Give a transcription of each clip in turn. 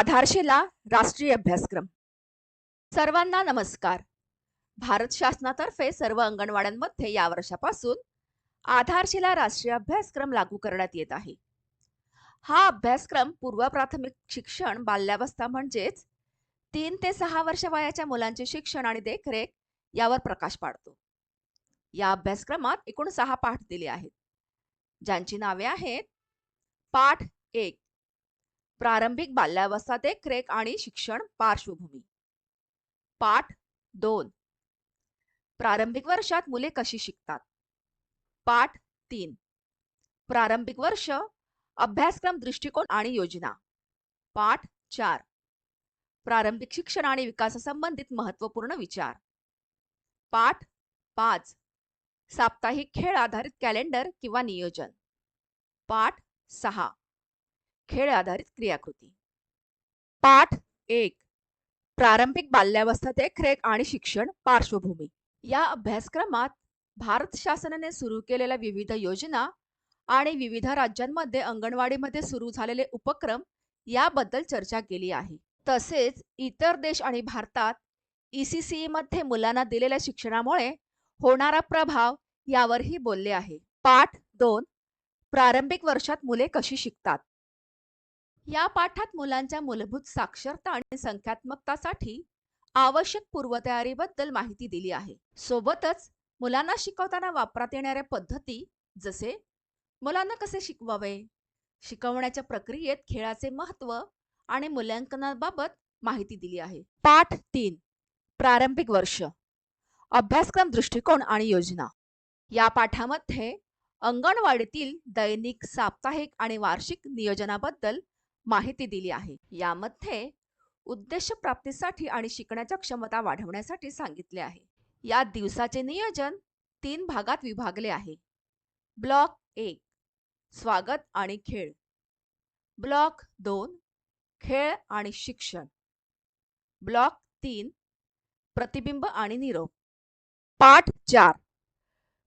आधारशिला राष्ट्रीय अभ्यासक्रम. सर्वांना नमस्कार. भारत शासनातर्फे सर्व अंगणवाड्यांमध्ये या वर्षापासून आधारशिला राष्ट्रीय अभ्यासक्रम लागू करण्यात येत आहे. हा अभ्यासक्रम पूर्व प्राथमिक शिक्षण बाल्यावस्था म्हणजेच तीन ते सहा वर्ष वयाच्या मुलांचे शिक्षण आणि देखरेख यावर प्रकाश पाडतो. या अभ्यासक्रमात एकूण सहा पाठ दिले आहेत. ज्यांची नावे आहेत पाठ एक प्रारंभिक बाल्यावस्था क्रेक आणि शिक्षण पार्श्वभूमी. पाठ दोन. प्रारंभिक वर्षात मुले कशी शिकतात? पाठ तीन. प्रारंभिक वर्ष अभ्यासक्रम दृष्टिकोन आणि योजना. पाठ चार. प्रारंभिक शिक्षण आणि विकासासंबंधित महत्त्वपूर्ण विचार. पाठ पाच. साप्ताहिक खेळ आधारित कॅलेंडर किंवा नियोजन. पाठ सहा. खेळ आधारित क्रियाकृती. पाठ एक. प्रारंभिक बाल्यावस्था देखरेख आणि शिक्षण पार्श्वभूमी. या अभ्यासक्रमात भारत शासनाने सुरू केलेल्या विविध योजना आणि विविध राज्यांमध्ये अंगणवाडीमध्ये सुरू झालेले उपक्रम याबद्दल चर्चा केली आहे. तसेच इतर देश आणि भारतात ईसीसीई मध्ये मुलांना दिलेल्या शिक्षणामुळे होणारा प्रभाव यावरही बोलले आहे. पाठ दोन. प्रारंभिक वर्षात मुले कशी शिकतात? या पाठात मुलांच्या मूलभूत साक्षरता आणि संख्यात्मकतासाठी आवश्यक पूर्वतयारीबद्दल माहिती दिली आहे. सोबतच मुलांना शिकवताना वापरात येणाऱ्या पद्धती जसे मुलांना कसे शिकवावे शिकवण्याच्या प्रक्रियेत खेळाचे महत्त्व आणि मूल्यांकनाबाबत माहिती दिली आहे. पाठ तीन प्रारंभिक वर्ष अभ्यासक्रम दृष्टिकोन आणि योजना. या पाठामध्ये अंगणवाडीतील दैनिक साप्ताहिक आणि वार्षिक नियोजनाबद्दल माहिती दिली आहे. यामध्ये उद्देश प्राप्तीसाठी आणि शिकण्याच्या क्षमता वाढवण्यासाठी सांगितले आहे. या दिवसाचे नियोजन तीन भागात विभागले आहे. ब्लॉक एक स्वागत आणि खेळ. ब्लॉक दोन खेळ आणि शिक्षण. ब्लॉक तीन प्रतिबिंब आणि निरोप. पाठ चार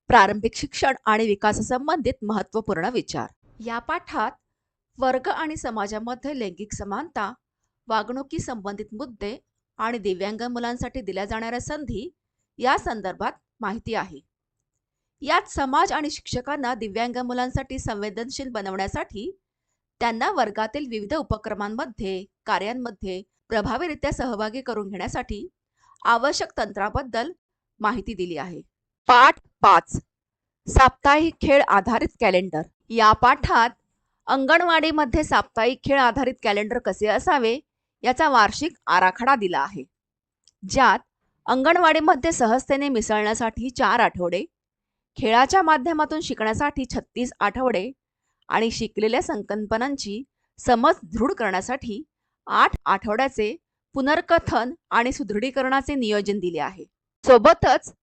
प्रारंभिक शिक्षण आणि विकासासंबंधित महत्त्वपूर्ण विचार. या पाठात वर्ग आणि समाजामध्ये लैंगिक समानता वागणुकी संबंधित मुद्दे आणि दिव्यांग मुलांसाठी दिल्या जाणाऱ्या संधी या संदर्भात माहिती आहे. यात समाज आणि शिक्षकांना दिव्यांग मुलांसाठी संवेदनशील बनवण्यासाठी त्यांना वर्गातील विविध उपक्रमांमध्ये कार्यांमध्ये प्रभावीरित्या सहभागी करून घेण्यासाठी आवश्यक तंत्राबद्दल माहिती दिली आहे. पाठ पाच. साप्ताहिक खेळ आधारित कॅलेंडर. या पाठात अंगणवाडीमध्ये साप्ताहिक खेळ आधारित कॅलेंडर कसे असावे याचा वार्षिक आराखडा दिला आहे. ज्यात अंगणवाडीमध्ये सहजतेने मिसळण्यासाठी चार आठवडे खेळाच्या माध्यमातून शिकण्यासाठी छत्तीस आठवडे आणि शिकलेल्या संकल्पनांची समज दृढ करण्यासाठी आठ आठवड्याचे पुनर्कथन आणि सुदृढीकरणाचे नियोजन दिले आहे. सोबतच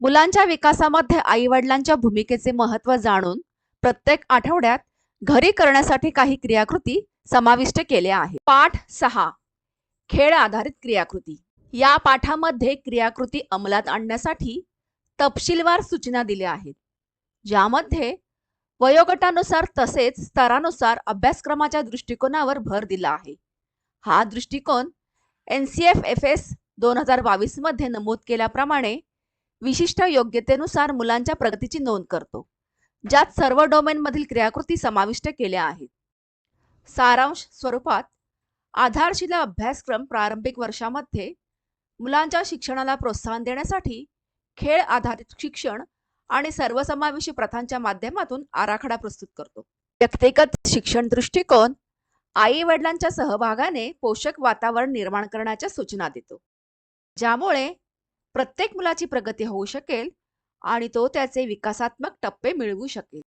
मुलांच्या विकासामध्ये आईवडिलांच्या भूमिकेचे महत्त्व जाणून प्रत्येक आठवड्यात घरी करण्यासाठी काही क्रियाकृती समाविष्ट केल्या आहेत. पाठ सहा. खेळ आधारित क्रियाकृती. या पाठामध्ये क्रियाकृती अंमलात आणण्यासाठी तपशीलवार सूचना दिल्या आहेत ज्यामध्ये वयोगटानुसार तसेच स्तरानुसार अभ्यासक्रमाच्या दृष्टिकोनावर भर दिला आहे. हा दृष्टिकोन N C F F S दोन हजार बावीसमध्ये नमूद केल्याप्रमाणे विशिष्ट योग्यतेनुसार मुलांच्या प्रगतीची नोंद करतो. ज्यात सर्व डोमेनमधील क्रियाकृती समाविष्ट केल्या आहेत. सारांश स्वरूपात आधारशिला अभ्यासक्रम प्रारंभिक वर्षामध्ये मुलांच्या शिक्षणाला प्रोत्साहन देण्यासाठी खेळ आधारित शिक्षण आणि सर्वसमावेशी प्रथांच्या माध्यमातून आराखडा प्रस्तुत करतो. व्यक्तिगत शिक्षण दृष्टिकोन आई वडिलांच्या सहभागाने पोषक वातावरण निर्माण करण्याच्या सूचना देतो. ज्यामुळे प्रत्येक मुलाची प्रगती होऊ शकेल आणि तो त्याचे विकासात्मक टप्पे मिळवू शकेल.